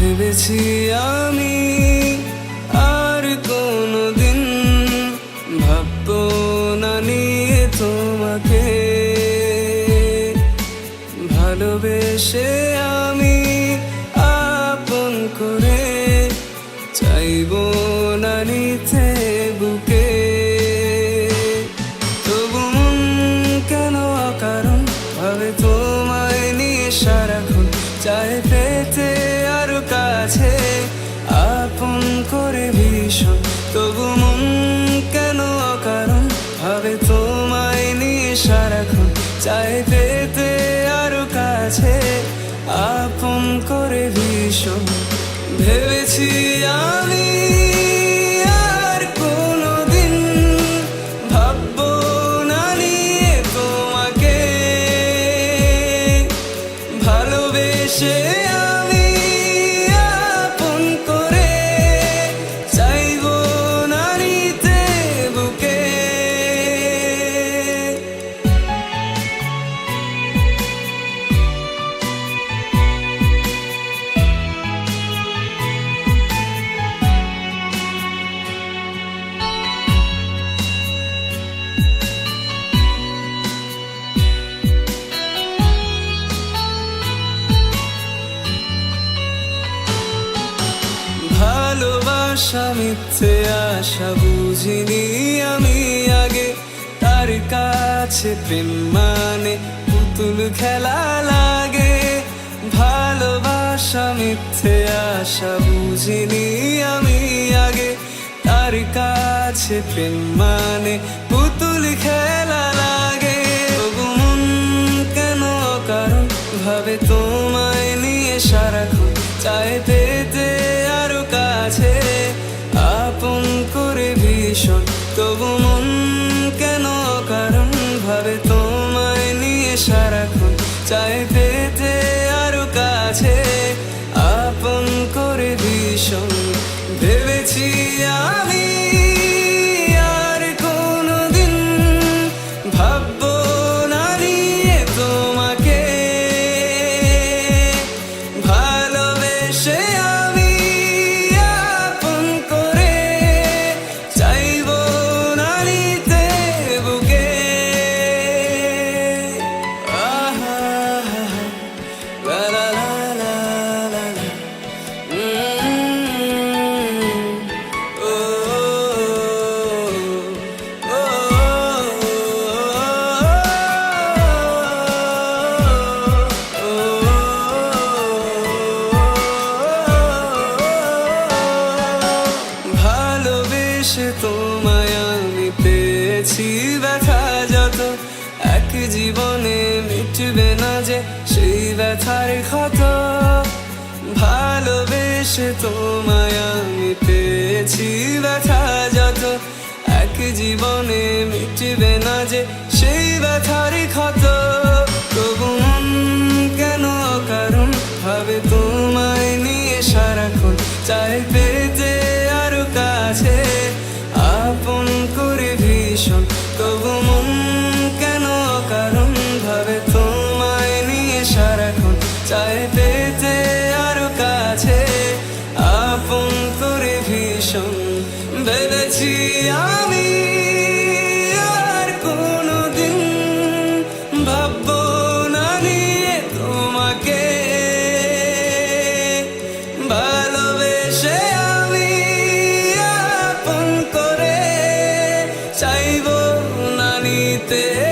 ভেবেছি আমি আর কোনোদিন ভাববো না নিয়ে তোমাকে। ভালোবেসে কাছে আপন করে ভীষণ। তবু মন কেন অকারণ? ভাবে তোমায় নিয়ে সারাক্ষণ। চাই পেতে আরও কাছে আপন করে ভীষণ। ভেবেছি আমি ভালোবাসা, মিথ্যে আশা বুঝিনি আমি আগে। তার কাছে প্রেম মানে পুতুল খেলা লাগে। ভালোবাসা, মিথ্যে আশা বুঝিনি আমি আগে। তার কাছে প্রেম মানে পুতুল খেলা লাগে। কেন কারণ ভাবে তোমায় ভীষণ। তবু মন কেন কারণ ভাবে তোমায় নিয়ে সারাক্ষণ চাই পেতে আরও কাছে? আপন করে ভীষণ ভেবেছি আর ভালোবেসে তোমায় আমি পেয়েছি ব্যথা যত। এক জীবনে মিটবে না যে সেই ব্যথার ক্ষত। ভালোবেসে তোমায় আমি পেয়েছি ব্যথা যত। এক জীবনে মিটবে না যে সেই ব্যথার ক্ষত। তবু কেন কারণ ভাবে তোমায় নিয়ে সারাক্ষণ চাই পেতে। ভেবেছি আমি আর কোনোদিন ভাববো না নিয়ে তোমাকে। ভালোবেসে আমি আপন করে চাইব না নিতে।